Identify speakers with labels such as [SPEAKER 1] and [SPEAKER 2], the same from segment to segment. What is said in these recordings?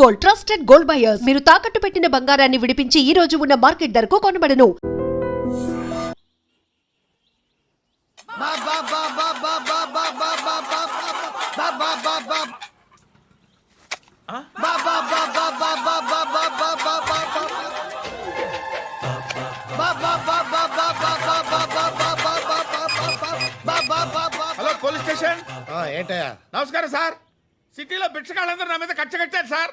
[SPEAKER 1] Gold trusted gold buyers మీరు తాకట్టు పెట్టిన బంగారాన్ని విడిపించి ఈ రోజు ఉన్న మార్కెట్ ధరకు కొనబడను.
[SPEAKER 2] Hello police station?
[SPEAKER 3] ఆ, ఏంటయ్యా?
[SPEAKER 2] నమస్కారం సార్. సిటీలో భిక్షకాళ్ళందరూ నా మీద కచ్చ కట్టారు సార్.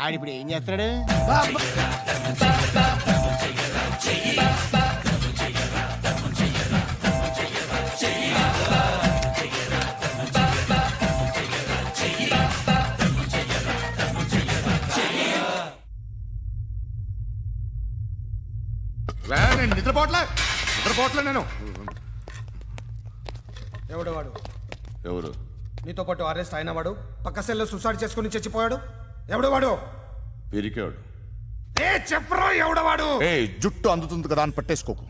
[SPEAKER 3] ఆడిప్పుడు ఏం చేస్తున్నాడు?
[SPEAKER 2] నేను నిద్రపోవట్లే? నిద్రపోవట్లే నేను.
[SPEAKER 4] ఎవడు వాడు?
[SPEAKER 5] ఎవరు?
[SPEAKER 4] నీతో పాటు అరెస్ట్ అయిన వాడు. పక్క సెల్లో సూసైడ్ చేసుకుని చచ్చిపోయాడు. ఎవడు వాడు?
[SPEAKER 5] పిరికాడు.
[SPEAKER 2] ఏ చెప్పరా ఎవడవాడు
[SPEAKER 5] ఏ జుట్టు అందుతుంది కదా అని పట్టేసుకోకు.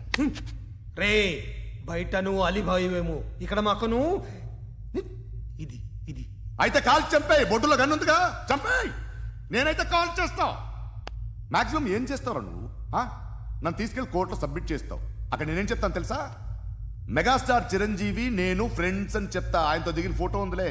[SPEAKER 4] రే బయట నువ్వు అలీబాయివేమో ఇక్కడ మాకు నువ్వు ఇది ఇది.
[SPEAKER 5] అయితే కాల్ చంపేయి బొడ్డులో గన్నుందిగా చంపేయి! నేనైతే కాల్ చేస్తా. మాక్సిమం ఏం చేస్తావు నువ్వు? ఆ? నన్ను తీసుకెళ్ళి కోర్టులో సబ్మిట్ చేస్తావు. అక్కడ నేనేం చెప్తాను తెలుసా? మెగాస్టార్ చిరంజీవి నేను ఫ్రెండ్స్ అని చెప్తా. ఆయనతో దిగిన ఫోటో ఉందిలే.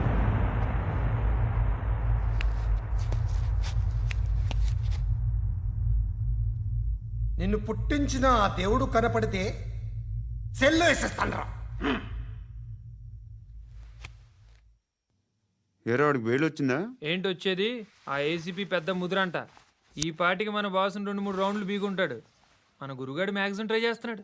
[SPEAKER 4] నిన్ను పుట్టించిన ఆ దేవుడు కనపడితే సెల్లో వేసేస్తాను
[SPEAKER 6] ఏరో వాడికి వేలు వచ్చిందా?
[SPEAKER 7] ఏంటి వచ్చేది ఆ ఏసీపీ పెద్ద ముద్రంట. ఈ పాటికి మన బాసుని రెండు మూడు రౌండ్లు బీగుంటాడు. మన గురుగాడు మ్యాక్సిమం ట్రై చేస్తున్నాడు.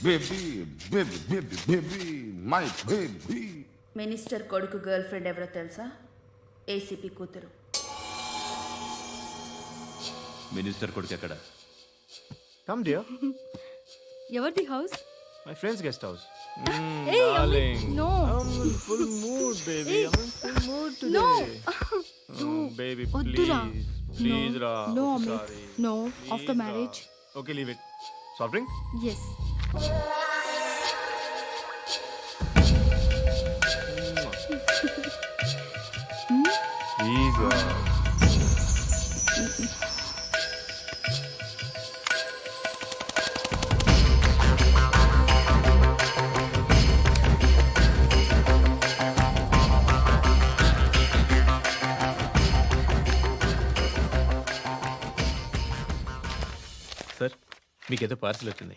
[SPEAKER 5] baby baby baby baby my baby
[SPEAKER 8] minister కొడుకు గర్ల్ ఫ్రెండ్ ఎవరో తెలుసా? ఏసీపీ కూతురు.
[SPEAKER 9] మినిస్టర్ కొడుకు ఎక్కడ?
[SPEAKER 4] కమ్ డియర్
[SPEAKER 10] ఎవరిది house
[SPEAKER 4] my friends guest house
[SPEAKER 10] no
[SPEAKER 4] full mood baby full mood
[SPEAKER 10] no
[SPEAKER 4] baby
[SPEAKER 10] వద్దురా
[SPEAKER 4] ప్లీజ్ రా
[SPEAKER 10] no no after marriage
[SPEAKER 4] okay leave it soft drink
[SPEAKER 10] yes
[SPEAKER 4] please
[SPEAKER 9] sir మీకు parcel వచ్చింది.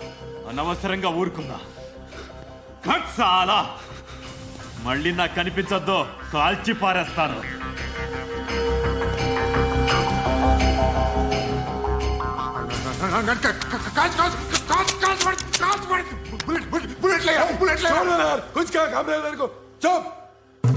[SPEAKER 11] అనవసరంగా ఊరుకుందా cut చాలా మళ్ళీ నాకు కనిపించొద్దు కాల్చి పారేస్తాను
[SPEAKER 5] బుల్లెట్ బుల్లెట్ బుల్లెట్ బుల్లెట్
[SPEAKER 4] कुछ क्या काम चुप